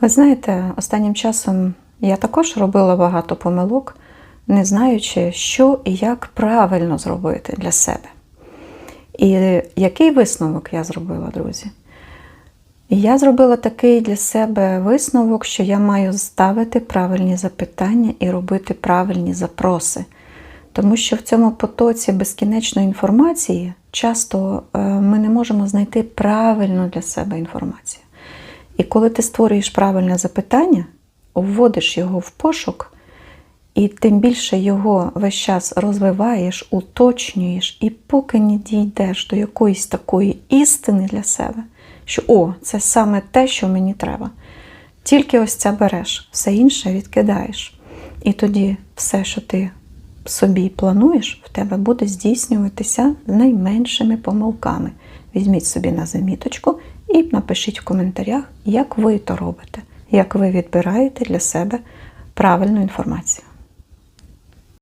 Ви знаєте, останнім часом я також робила багато помилок, не знаючи, що і як правильно зробити для себе. І який висновок я зробила, друзі? Я зробила такий для себе висновок, що я маю ставити правильні запитання і робити правильні запроси. Тому що в цьому потоці безкінечної інформації часто е, ми не можемо знайти правильну для себе інформацію. І коли ти створюєш правильне запитання, вводиш його в пошук, і тим більше його весь час розвиваєш, уточнюєш, і поки не дійдеш до якоїсь такої істини для себе, що о, це саме те, що мені треба. Тільки ось це береш, все інше відкидаєш. І тоді все, що ти собі плануєш, в тебе буде здійснюватися з найменшими помилками. Візьміть собі на заміточку і напишіть в коментарях, як ви то робите, як ви відбираєте для себе правильну інформацію.